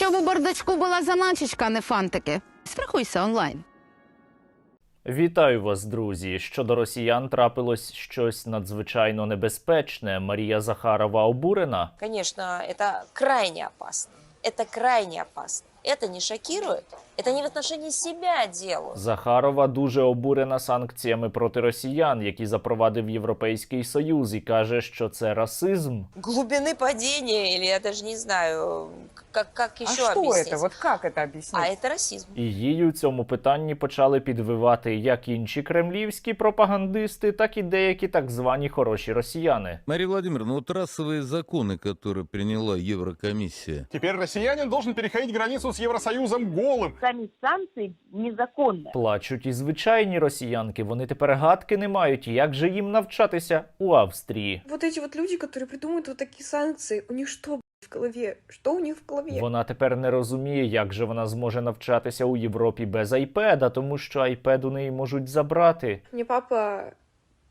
Щоб у бардачку була заначечка, а не фантики. Страхуйся онлайн. Вітаю вас, друзі. Щодо росіян трапилось щось надзвичайно небезпечне. Марія Захарова обурена. Звісно, це крайне опасно. Це крайне опасно. Это не шокирует. Это не в отношении себя делают. Захарова дуже обурена санкціями проти росіян, які запровадив Європейський Союз, і каже, що це расизм. Глубины падения, или я даже не знаю, как, как А еще что объяснить. это? Вот как это А объяснить? это расизм. І їй у цьому питанні почали підвивати як інші кремлівські пропагандисти, так і деякі так звані хороші росіяни. Мария Владимировна, вот расовые законы, которые приняла Еврокомиссия, Теперь россиянин должен переходить границу с Евросоюзом голым. сами санкции незаконны. Плачуть і звичайні росіянки. Вони тепер гадки не мають, як же їм навчатися у Австрії. Вот эти вот люди, которые придумывают вот такие санкции, у них что б***ь, в голове? Что у них в голове? Вона тепер не розуміє, як же вона зможе навчатися у Європі без айпеда, тому що айпед у неї можуть забрати. Мне папа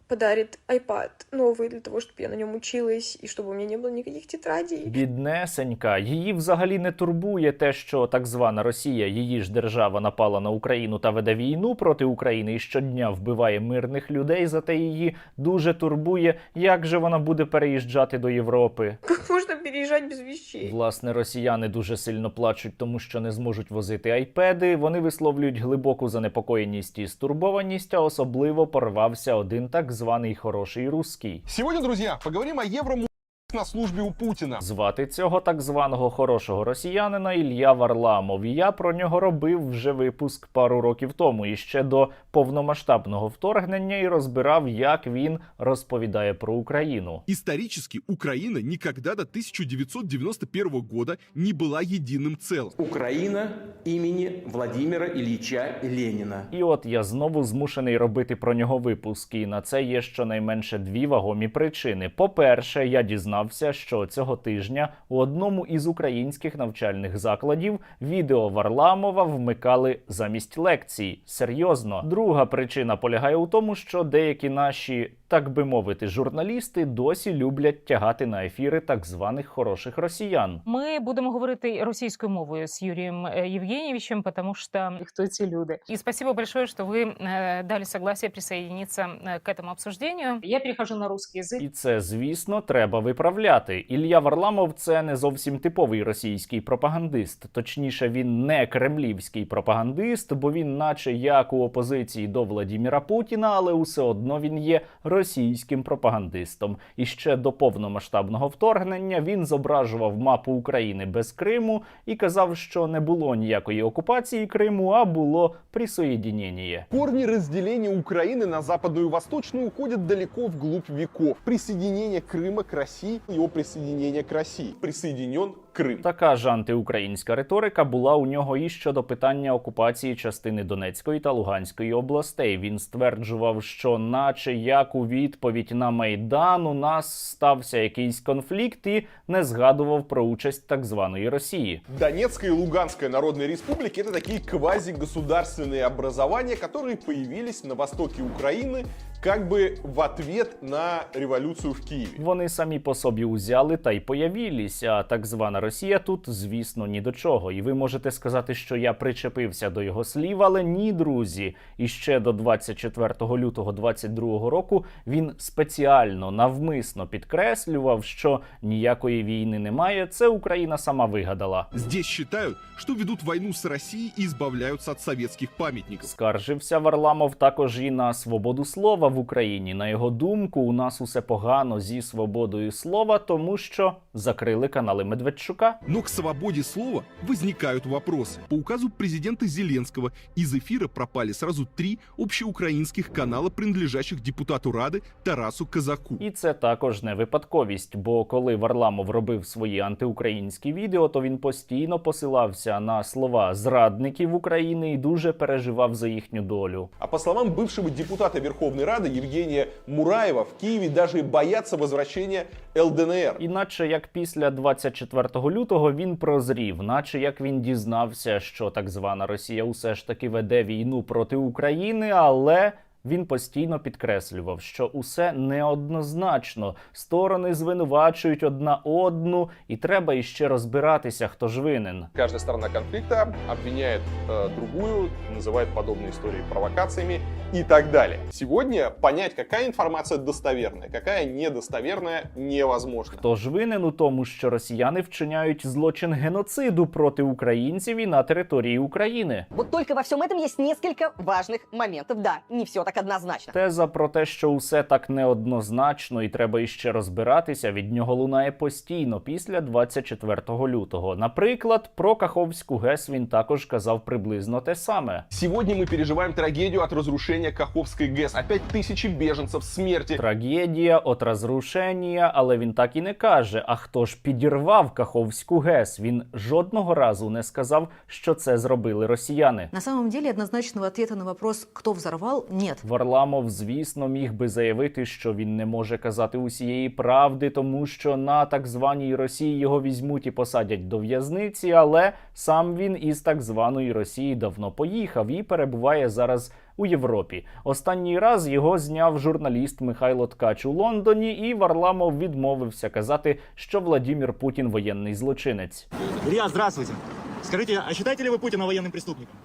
подарит iPad новый для того, чтобы я на нем училась и чтобы у меня не было никаких тетрадей. Біднесенька, її взагалі не турбує те, що так звана Росія, її ж держава, напала на Україну та веде війну проти України і щодня вбиває мирних людей. Зате її дуже турбує, як же вона буде переїжджати до Європи. Как переезжать без вещей? Власне, росіяни дуже сильно плачуть, тому що не зможуть возити айпеди. Вони висловлюють глибоку занепокоєність і стурбованість, а особливо порвався один так званий хороший русський. Сьогодні, друзі, поговоримо о евро на службе у Путина. Звати цього так званого хорошого росіянина Ілля Варламов. І я про нього робив вже випуск пару років тому, і ще до повномасштабного вторгнення, і розбирав, як він розповідає про Україну. Исторически Украина никогда до 1991 года не была единым целым. Украина имени Владимира Ильича Ленина. І от я знову змушений робити про нього випуск. І на це є щонайменше дві вагомі причини. По-перше, я дізнався, що цього тижня у одному із українських навчальних закладів відео Варламова вмикали замість лекцій. Серйозно. Друга причина полягає у тому, що деякі наші, так би мовити, журналісти досі люблять тягати на ефіри так званих хороших росіян. Ми будемо говорити російською мовою з Юрієм е, Євгеньевичем, потому что хто ці люди. И спасибо большое, что вы э, дали согласие присоединиться э, к этому обсуждению. Я перехожу на русский язык. І це, звісно, треба виправляти. Ілля Варламов це не зовсім типовий російський пропагандист. Точніше, він не кремлівський пропагандист, бо він, наче як у опозиції до Владіміра Путіна, але усе одно він є російським пропагандистом. І ще до повномасштабного вторгнення він зображував мапу України без Криму і казав, що не було ніякої окупації Криму, а було присоєдінення. Корни разделения Украины на западную и восточную уходят далеко вглубь веков. Присоединение Крыма к России, его присоединение к России. Присоединен Крым. Така ж антиукраїнська риторика була у нього і щодо питання окупації частини Донецької та Луганської областей. Він стверджував, що, наче як у відповідь на Майдан, у нас стався якийсь конфлікт, і не згадував про участь так званої Росії. Донецкая и Луганская народные республики это такие квазигосударственные образования, которые появились на востоке Украины как бы в ответ на революцию в Киеве. Вони самі по собі узяли та й появілись. А так звана Росія тут, звісно, ні до чого. І ви можете сказати, що я причепився до його слів, але ні, друзі. І ще до 24 лютого 22 року він спеціально навмисно підкреслював, що ніякої війни немає. Це Україна сама вигадала. Здесь считают, что ведут войну с Россией и избавляются от советских памятников. Скаржився Варламов також і на свободу слова в Україні. На його думку, у нас усе погано зі свободою слова, тому що закрили канали Медведчука. Но к свободе слова возникают вопросы. По указу президента Зеленского из эфира пропали сразу три общеукраинских канала, принадлежащих депутату Рады Тарасу Казаку. І це також не випадковість, бо коли Варламов робив свої антиукраїнські відео, то він постійно посилався на слова зрадників України і дуже переживав за їхню долю. А по словам бывшего депутата Верховной Рады Евгения Мураєва в Києві даже бояться возвращения ЛДНР. Іначе як після 24 лютого він прозрів, наче як він дізнався, що так звана Росія усе ж таки веде війну проти України, але Він постійно підкреслював, що усе неоднозначно, сторони звинувачують одна одну, і треба іще розбиратися, хто ж винен. Каждая сторона конфликта обвиняет э, другую, называет подобные истории провокациями и так далее. Сегодня понять, какая информация достоверная, какая недостоверная, невозможно. Хто ж винен у тому, що росіяни вчиняють злочин геноциду проти українців і на території України? Вот только во всем этом есть несколько важных моментов. Да, не все так однозначно. Теза про те, що усе так неоднозначно і треба іще розбиратися, від нього лунає постійно після 24 лютого. Наприклад, про Каховську ГЕС він також казав приблизно те саме. Сегодня мы переживаем трагедию от разрушения Каховской ГЭС. Опять тысячи беженцев, смерти. Трагедія от розрушення, але він так і не каже. А хто ж підірвав Каховську ГЕС? Він жодного разу не сказав, що це зробили росіяни. На самом деле однозначного ответа на вопрос, кто взорвал, нет. Варламов, звісно, міг би заявити, що він не може казати усієї правди, тому що на так званій Росії його візьмуть і посадять до в'язниці. Але сам він із так званої Росії давно поїхав і перебуває зараз у Європі. Останній раз його зняв журналіст Михайло Ткач у Лондоні, і Варламов відмовився казати, що Владімір Путін воєнний злочинець. Илья, здравствуйте. Скажите, а считаете ли вы Путина военным преступником?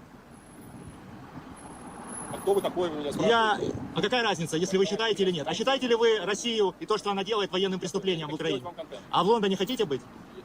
А кто вы такой, вы меня Я... А какая разница, если вы считаете или нет? А считаете ли вы Россию и то, что она делает военным преступлением в Украине? А в Лондоне хотите быть?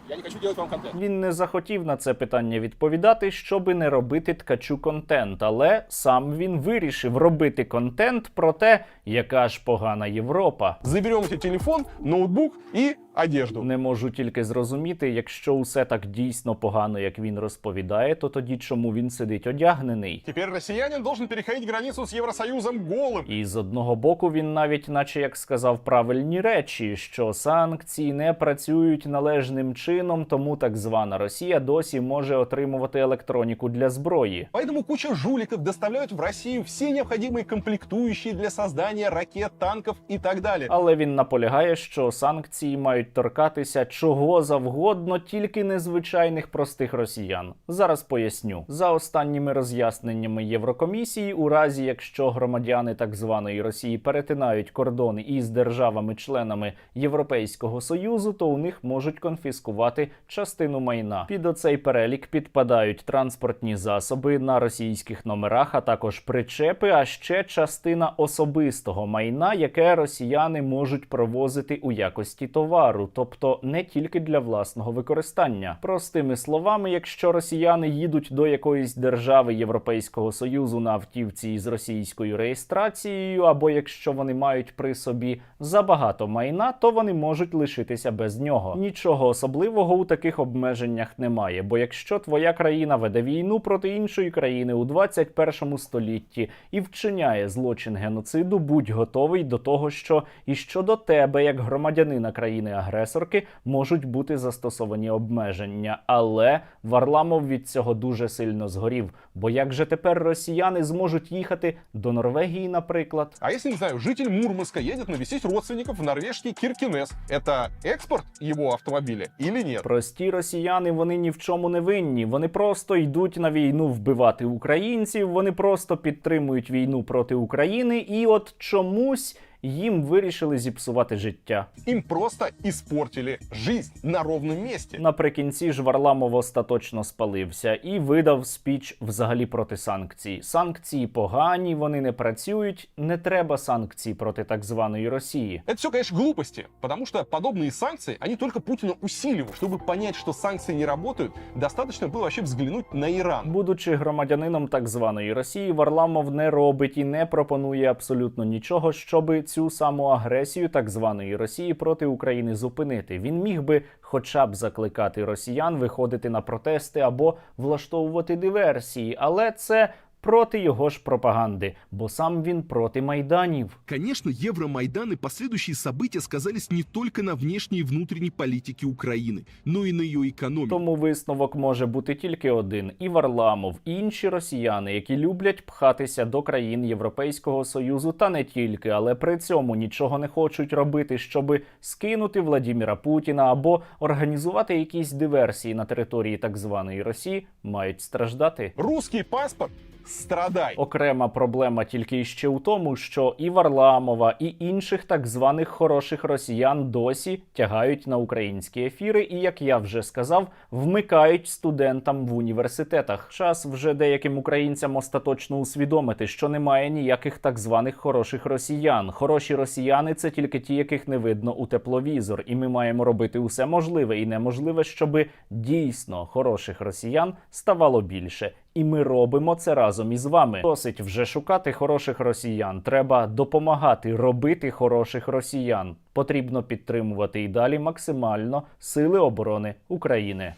Я не хочу делать вам контент. Він не захотів на це питання відповідати, щоби не робити ткачу контент, але сам він вирішив робити контент про те, яка ж погана Європа. Заберем тебе телефон, ноутбук и одежду. Не можу тільки зрозуміти, якщо усе так дійсно погано, як він розповідає, то тоді чому він сидить одягнений? Теперь россиянин должен переходить границу с Евросоюзом голым. І з одного боку він навіть, наче як сказав правильні речі, що санкції не працюють належним чином, тому так звана Росія досі може отримувати електроніку для зброї. Поэтому куча жуликов доставляют в Россию все необходимые комплектующие для создания ракет, танков и так далее. Але він наполягає, що санкції мають торкатися чого завгодно, тільки незвичайних простих росіян. Зараз поясню за останніми роз'ясненнями Єврокомісії, у разі якщо громадяни так званої Росії перетинають кордони із державами-членами Європейського союзу, то у них можуть конфіскувати частину майна. Під оцей перелік підпадають транспортні засоби на російських номерах, а також причепи, а ще частина особистого майна, яке росіяни можуть провозити у якості товару, тобто не тільки для власного використання. Простими словами, якщо росіяни їдуть до якоїсь держави Європейського союзу на автівці із російською реєстрацією, або якщо вони мають при собі забагато майна, то вони можуть лишитися без нього. Нічого особливого у таких обмеженнях немає. Бо якщо твоя країна веде війну проти іншої країни у 21 столітті і вчиняє злочин геноциду, будь готовий до того, що і щодо тебе, як громадянина країни-агресорки, можуть бути застосовані обмеження. Але Варламов від цього дуже сильно згорів. Бо як же тепер росіяни зможуть їхати до Норвегії, наприклад? А если, не знаю, житель Мурманска едет навестить родственников в норвежский Киркинес, это экспорт его автомобиля или нет? Прості росіяни вони ні в чому не винні. Вони просто йдуть на війну вбивати українців. Вони просто підтримують війну проти України, і от чомусь їм вирішили зіпсувати життя. Им просто испортили жизнь на ровном месте. Наприкінці ж Варламов остаточно спалився і видав спіч взагалі проти санкцій. Санкції погані, вони не працюють. Не треба санкцій проти так званої Росії. Это все, конечно, глупости, потому что подобные санкции, они только Путина усиливают. Чтобы понять, что санкции не работают, достаточно было вообще взглянуть на Иран. Будучи громадянином так званої Росії, Варламов не робить і не пропонує абсолютно нічого, щоби цю саму агресію так званої Росії проти України зупинити. Він міг би, хоча б закликати росіян виходити на протести або влаштовувати диверсії, але це Проти його ж пропаганди, бо сам він проти майданів. Конечно, Евромайдан и последующие события сказались не только на внешней и внутренней политике Украины, но и на ее экономике. Тому висновок може бути тільки один: і Варламов, і інші росіяни, які люблять пхатися до країн Європейського союзу, та не тільки, але при цьому нічого не хочуть робити, щоби скинути Владіміра Путіна або організувати якісь диверсії на території так званої Росії, мають страждати. Русский паспорт страдай. Окрема проблема тільки ще у тому, що і Варламова, і інших так званих хороших росіян досі тягають на українські ефіри, і як я вже сказав, вмикають студентам в університетах. Час вже деяким українцям остаточно усвідомити, що немає ніяких так званих хороших росіян. Хороші росіяни це тільки ті, яких не видно у тепловізор, і ми маємо робити усе можливе і неможливе, щоби дійсно хороших росіян ставало більше. І ми робимо це разом із вами. Досить вже шукати хороших росіян. Треба допомагати робити хороших росіян. Потрібно підтримувати і далі максимально сили оборони України.